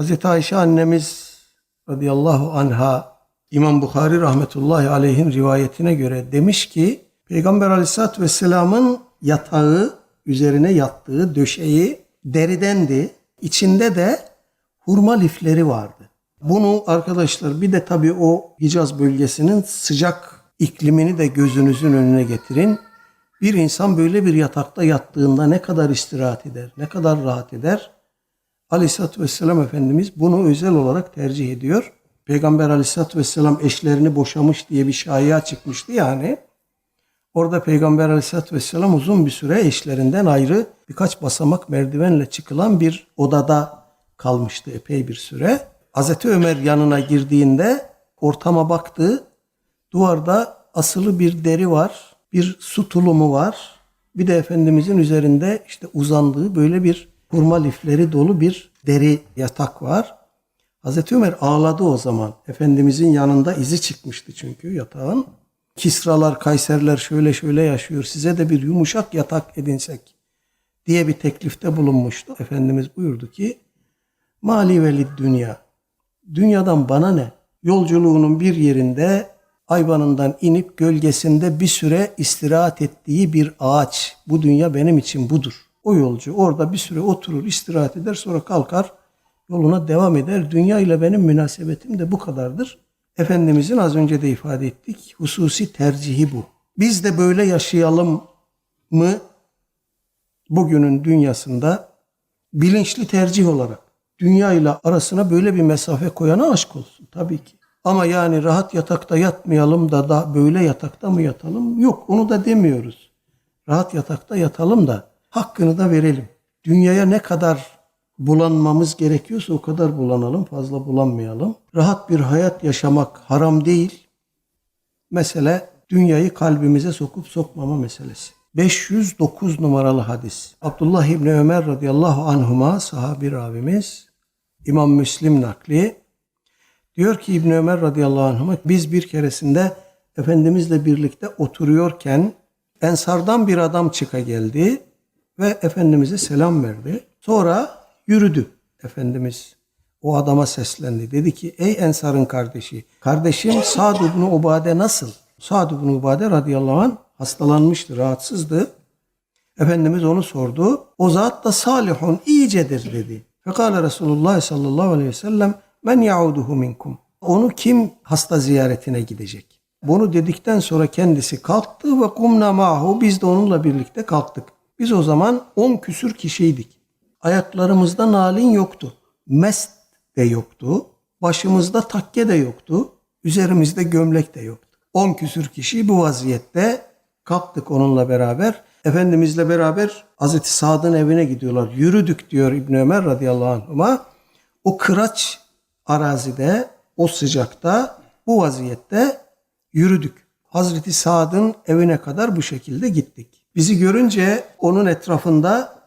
Hazreti Ayşe annemiz radıyallahu anha İmam Bukhari rahmetullahi aleyhin rivayetine göre demiş ki Peygamber aleyhissalatü vesselamın yatağı üzerine yattığı döşeği deridendi. İçinde de hurma lifleri vardı. Bunu arkadaşlar bir de tabii o Hicaz bölgesinin sıcak iklimini de gözünüzün önüne getirin. Bir insan böyle bir yatakta yattığında ne kadar istirahat eder, ne kadar rahat eder? Aleyhisselatü Vesselam Efendimiz bunu özel olarak tercih ediyor. Peygamber Aleyhisselatü Vesselam eşlerini boşamış diye bir şaya çıkmıştı yani. Orada Peygamber Aleyhisselatü Vesselam uzun bir süre eşlerinden ayrı birkaç basamak merdivenle çıkılan bir odada kalmıştı epey bir süre. Hazreti Ömer yanına girdiğinde ortama baktı. Duvarda asılı bir deri var, bir su tulumu var. Bir de Efendimizin üzerinde işte uzandığı böyle bir hurma lifleri dolu bir deri yatak var. Hazreti Ömer ağladı o zaman. Efendimizin yanında izi çıkmıştı çünkü yatağın. Kisralar, Kayserler şöyle şöyle yaşıyor. Size de bir yumuşak yatak edinsek diye bir teklifte bulunmuştu. Efendimiz buyurdu ki Mali velid dünya. Dünyadan bana ne? Yolculuğunun bir yerinde ayvanından inip gölgesinde bir süre istirahat ettiği bir ağaç. Bu dünya benim için budur. O yolcu orada bir süre oturur, istirahat eder, sonra kalkar, yoluna devam eder. Dünya ile benim münasebetim de bu kadardır. Efendimizin az önce de ifade ettik, hususi tercihi bu. Biz de böyle yaşayalım mı bugünün dünyasında bilinçli tercih olarak dünya ile arasına böyle bir mesafe koyana aşk olsun tabii ki. Ama yani rahat yatakta yatmayalım da da böyle yatakta mı yatalım? Yok onu da demiyoruz. Rahat yatakta yatalım da hakkını da verelim. Dünyaya ne kadar bulanmamız gerekiyorsa o kadar bulanalım, fazla bulanmayalım. Rahat bir hayat yaşamak haram değil. Mesele dünyayı kalbimize sokup sokmama meselesi. 509 numaralı hadis. Abdullah İbni Ömer radıyallahu anhuma sahabi ravimiz İmam Müslim nakli. Diyor ki İbni Ömer radıyallahu anhuma biz bir keresinde Efendimizle birlikte oturuyorken Ensardan bir adam çıka geldi ve Efendimiz'e selam verdi. Sonra yürüdü Efendimiz. O adama seslendi. Dedi ki ey Ensar'ın kardeşi. Kardeşim Sa'd ibn Ubade nasıl? Sa'd ibn Ubade radıyallahu anh hastalanmıştı, rahatsızdı. Efendimiz onu sordu. O zat da salihun, iyicedir dedi. Fekale Resulullah sallallahu aleyhi ve sellem men yauduhu minkum. Onu kim hasta ziyaretine gidecek? Bunu dedikten sonra kendisi kalktı ve kumna mahu biz de onunla birlikte kalktık. Biz o zaman on küsür kişiydik. Ayaklarımızda nalin yoktu. Mest de yoktu. Başımızda takke de yoktu. Üzerimizde gömlek de yoktu. On küsür kişi bu vaziyette kalktık onunla beraber. Efendimizle beraber Hazreti Sa'd'ın evine gidiyorlar. Yürüdük diyor İbn Ömer radıyallahu anhuma. O kıraç arazide, o sıcakta, bu vaziyette yürüdük. Hazreti Sa'd'ın evine kadar bu şekilde gittik. Bizi görünce onun etrafında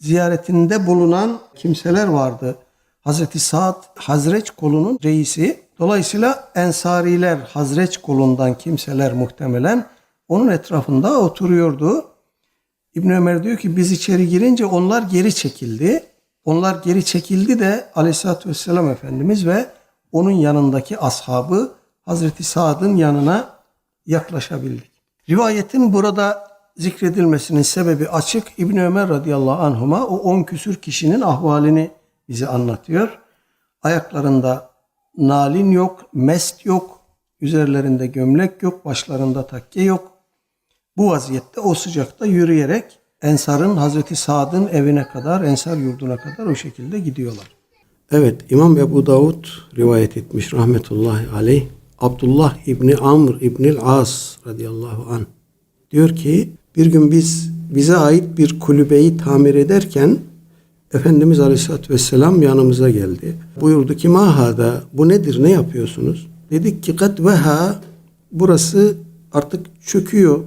ziyaretinde bulunan kimseler vardı. Hazreti Sa'd Hazreç kolunun reisi. Dolayısıyla Ensariler Hazreç kolundan kimseler muhtemelen onun etrafında oturuyordu. İbn Ömer diyor ki biz içeri girince onlar geri çekildi. Onlar geri çekildi de Aleyhisselatü Vesselam Efendimiz ve onun yanındaki ashabı Hazreti Sa'd'ın yanına yaklaşabildik. Rivayetin burada zikredilmesinin sebebi açık. İbn Ömer radıyallahu anhuma o on küsür kişinin ahvalini bize anlatıyor. Ayaklarında nalin yok, mest yok, üzerlerinde gömlek yok, başlarında takke yok. Bu vaziyette o sıcakta yürüyerek Ensar'ın Hazreti Sa'd'ın evine kadar, Ensar yurduna kadar o şekilde gidiyorlar. Evet, İmam Ebu Davud rivayet etmiş rahmetullahi aleyh. Abdullah İbni Amr İbnil As radıyallahu an diyor ki bir gün biz bize ait bir kulübeyi tamir ederken Efendimiz Aleyhisselatü Vesselam yanımıza geldi. Buyurdu ki mahada bu nedir ne yapıyorsunuz? Dedik ki kat veha burası artık çöküyor.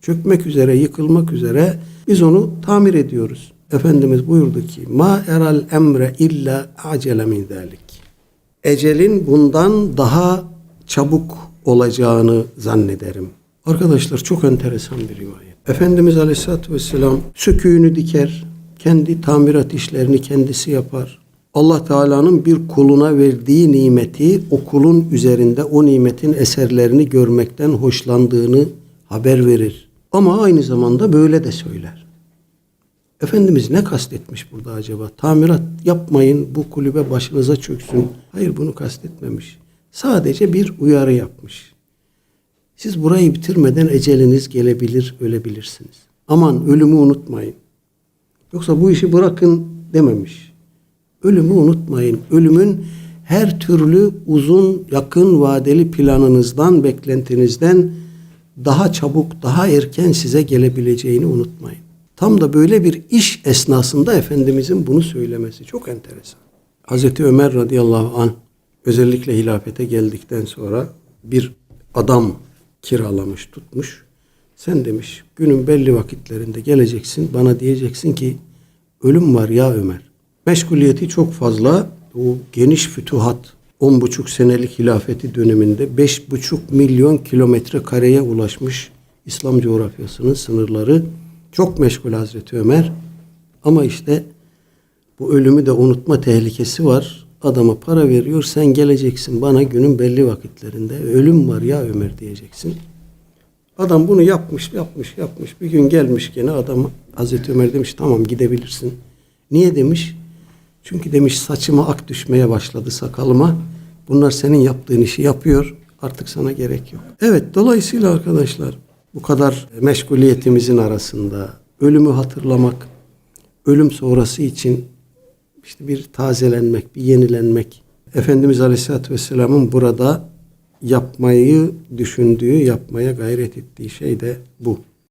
Çökmek üzere, yıkılmak üzere biz onu tamir ediyoruz. Efendimiz buyurdu ki ma eral emre illa acele min zalik. Ecelin bundan daha çabuk olacağını zannederim. Arkadaşlar çok enteresan bir rivayet. Efendimiz Aleyhisselatü Vesselam söküğünü diker, kendi tamirat işlerini kendisi yapar. Allah Teala'nın bir kuluna verdiği nimeti o kulun üzerinde o nimetin eserlerini görmekten hoşlandığını haber verir. Ama aynı zamanda böyle de söyler. Efendimiz ne kastetmiş burada acaba? Tamirat yapmayın, bu kulübe başınıza çöksün. Hayır bunu kastetmemiş. Sadece bir uyarı yapmış. Siz burayı bitirmeden eceliniz gelebilir, ölebilirsiniz. Aman ölümü unutmayın. Yoksa bu işi bırakın dememiş. Ölümü unutmayın. Ölümün her türlü uzun, yakın vadeli planınızdan, beklentinizden daha çabuk, daha erken size gelebileceğini unutmayın. Tam da böyle bir iş esnasında Efendimizin bunu söylemesi çok enteresan. Hazreti Ömer radıyallahu an özellikle hilafete geldikten sonra bir adam kiralamış, tutmuş. Sen demiş günün belli vakitlerinde geleceksin bana diyeceksin ki ölüm var ya Ömer. Meşguliyeti çok fazla. O geniş fütuhat 10,5 senelik hilafeti döneminde 5,5 milyon kilometre kareye ulaşmış İslam coğrafyasının sınırları çok meşgul Hazreti Ömer. Ama işte bu ölümü de unutma tehlikesi var. Adama para veriyor. Sen geleceksin bana günün belli vakitlerinde. Ölüm var ya Ömer diyeceksin. Adam bunu yapmış, yapmış, yapmış. Bir gün gelmiş gene adam Hazreti Ömer demiş tamam gidebilirsin. Niye demiş? Çünkü demiş saçıma ak düşmeye başladı sakalıma. Bunlar senin yaptığın işi yapıyor. Artık sana gerek yok. Evet dolayısıyla arkadaşlar bu kadar meşguliyetimizin arasında ölümü hatırlamak, ölüm sonrası için işte bir tazelenmek, bir yenilenmek. Efendimiz Aleyhisselatü Vesselam'ın burada yapmayı düşündüğü, yapmaya gayret ettiği şey de bu.